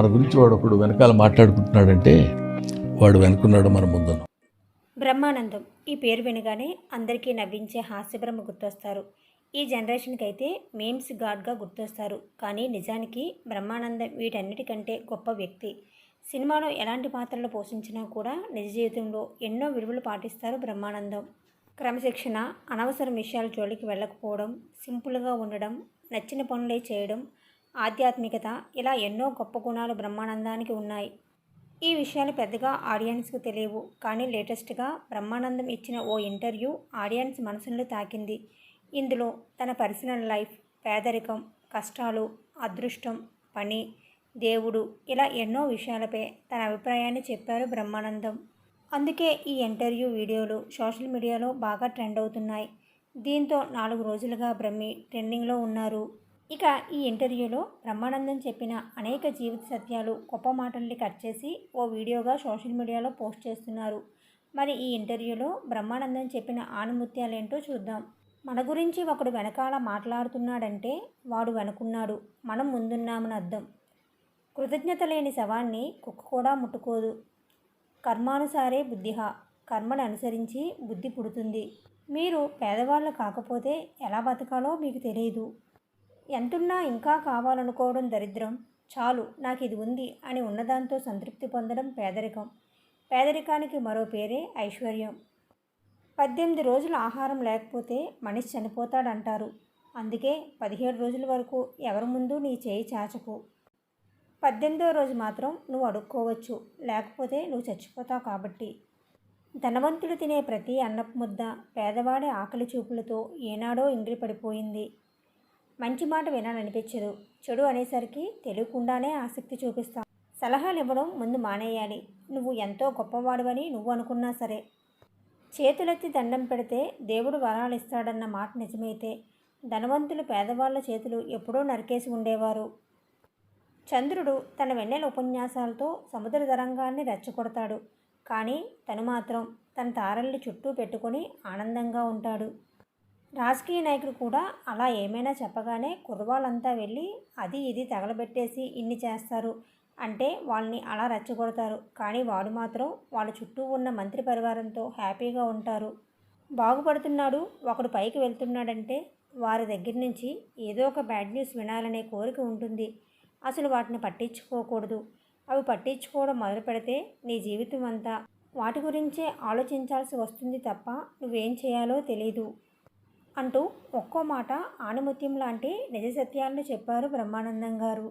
మన గురించి వాడు ఒకడు వెనకాల మాట్లాడుకుంటున్నాడంటే వాడు వెనుకున్నాడు మన ముందును బ్రహ్మానందం ఈ పేరు వినగానే అందరికీ నవ్వించే హాస్యబ్రహ్మ గుర్తొస్తారు. ఈ జనరేషన్కి అయితే మేమ్స్ గాడ్గా గుర్తొస్తారు. కానీ నిజానికి బ్రహ్మానందం వీటన్నిటికంటే గొప్ప వ్యక్తి. సినిమాలో ఎలాంటి పాత్రలు పోషించినా కూడా నిజ జీవితంలో ఎన్నో విలువలు పాటిస్తారు బ్రహ్మానందం. క్రమశిక్షణ అనవసర విషయాల జోలికి వెళ్ళకపోవడం సింపుల్గా ఉండడం నచ్చిన పనులే చేయడం ఆధ్యాత్మికత ఇలా ఎన్నో గొప్ప గుణాలు బ్రహ్మానందానికి ఉన్నాయి. ఈ విషయాలు పెద్దగా ఆడియన్స్కు తెలియవు. కానీ లేటెస్ట్గా బ్రహ్మానందం ఇచ్చిన ఓ ఇంటర్వ్యూ ఆడియన్స్ మనసును తాకింది. ఇందులో తన పర్సనల్ లైఫ్ పేదరికం కష్టాలు అదృష్టం పని దేవుడు ఇలా ఎన్నో విషయాలపై తన అభిప్రాయాన్ని చెప్పారు బ్రహ్మానందం. అందుకే ఈ ఇంటర్వ్యూ వీడియోలు సోషల్ మీడియాలో బాగా ట్రెండ్ అవుతున్నాయి. దీంతో నాలుగు రోజులుగా బ్రహ్మి ట్రెండింగ్లో ఉన్నారు. ఇక ఈ ఇంటర్వ్యూలో బ్రహ్మానందం చెప్పిన అనేక జీవిత సత్యాలు గొప్ప మాటల్ని కట్ చేసి ఓ వీడియోగా సోషల్ మీడియాలో పోస్ట్ చేస్తున్నారు. మరి ఈ ఇంటర్వ్యూలో బ్రహ్మానందం చెప్పిన ఆణిముత్యాలేంటో చూద్దాం. మన గురించి ఒకడు వెనకాల మాట్లాడుతున్నాడంటే వాడు వెనుకున్నాడు. మనం ముందున్నామని అర్థం. కృతజ్ఞత లేని శవాన్ని కుక్క కూడా ముట్టుకోదు. కర్మానుసారే బుద్ధిహ. కర్మను అనుసరించి బుద్ధి పుడుతుంది. మీరు పేదవాళ్ళు కాకపోతే ఎలా బతకాలో మీకు తెలియదు. ఎంతున్నా ఇంకా కావాలనుకోవడం దరిద్రం. చాలు నాకు ఇది ఉంది అని ఉన్నదాంతో సంతృప్తి పొందడం పేదరికం. పేదరికానికి మరో పేరే ఐశ్వర్యం. పద్దెనిమిది రోజులు ఆహారం లేకపోతే మనిషి చనిపోతాడంటారు. అందుకే పదిహేడు రోజుల వరకు ఎవరి ముందు నీ చేయి చాచకు. పద్దెనిమిదో రోజు మాత్రం నువ్వు అడుక్కోవచ్చు. లేకపోతే నువ్వు చచ్చిపోతావు కాబట్టి. ధనవంతుడు తినే ప్రతి అన్నపు ముద్ద పేదవాడి ఆకలి చూపులతో ఏనాడో ఇంగిలి పడిపోయింది. మంచి మాట వినాలనిపించదు. చెడు అనేసరికి తెలియకుండానే ఆసక్తి చూపిస్తాం. సలహాలు ఇవ్వడం ముందు మానేయాలి. నువ్వు ఎంతో గొప్పవాడువని నువ్వు అనుకున్నా సరే. చేతులెత్తి దండం పెడితే దేవుడు వరాలు ఇస్తాడన్న మాట నిజమైతే ధనవంతులు పేదవాళ్ళ చేతులు ఎప్పుడో నరికేసి ఉండేవారు. చంద్రుడు తన వెన్నెల ఉపన్యాసాలతో సముద్ర తరంగాన్ని రెచ్చగొడతాడు. కానీ తను మాత్రం తన తారల్ని చుట్టూ పెట్టుకొని ఆనందంగా ఉంటాడు. రాజకీయ నాయకుడు కూడా అలా ఏమైనా చెప్పగానే కుర్రవాళ్ళంతా వెళ్ళి అది ఇది తగలబెట్టేసి ఇన్ని చేస్తారు అంటే వాళ్ళని అలా రెచ్చగొడతారు. కానీ వాడు మాత్రం వాళ్ళ చుట్టూ ఉన్న మంత్రి పరివారంతో హ్యాపీగా ఉంటారు. బాగుపడుతున్నాడు ఒకడు పైకి వెళ్తున్నాడంటే వారి దగ్గర నుంచి ఏదో ఒక బ్యాడ్ న్యూస్ వినాలనే కోరిక ఉంటుంది. అసలు వాటిని పట్టించుకోకూడదు. అవి పట్టించుకోవడం మొదలు పెడితే నీ జీవితం అంతా వాటి గురించే ఆలోచించాల్సి వస్తుంది తప్ప నువ్వేం చేయాలో తెలీదు. అంటూ ఒక్కో మాట ఆణిముత్యం లాంటి నిజ సత్యాలను చెప్పారు బ్రహ్మానందం గారు.